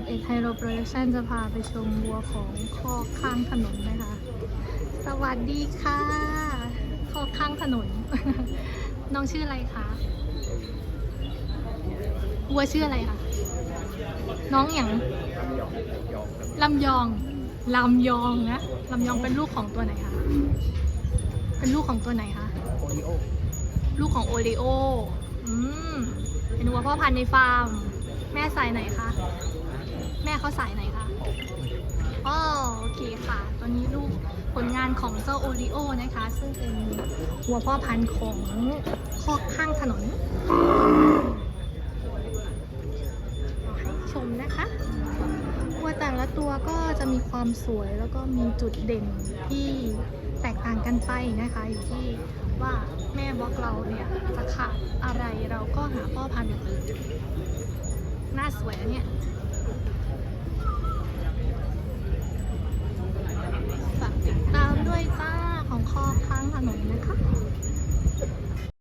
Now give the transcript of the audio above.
11ไฮโ o โปรดักชั่นจะพาไปชมวัวของคอกข้างถนนนะคะ สวัสดีค่ะ คอกข้างถนน น้องชื่ออะไรคะวัวชื่ออะไรคะ น้องอย่างลำยอง ลำยองนะ ลำยองเป็นลูกของตัวไหนคะ เป็นลูกของตัวไหนคะ โอริโอ ลูกของโอริโอ อืม เป็นวัวพ่อพันธุ์ในฟาร์ม แม่สายไหนคะ แม่เขาสายไหนคะอ๋อโอเคค่ะ ตอนนี้ลูกผลงานของเจ้าโอริโอนะคะ ซึ่งเป็นวัวพ่อพันธุ์ของคอกข้างถนนเอาให้ชมนะคะวัวแต่ละตัวก็จะมีความสวยแล้วก็มีจุดเด่นที่แตกต่างกันไปนะคะอยู่ที่ว่าแม่บล็อกเราเนี่ยจะขาดอะไรเราก็หาพ่อพันธุ์อย่างอื่นหน้าสวยนะเนี่ยามาเลยนะคะ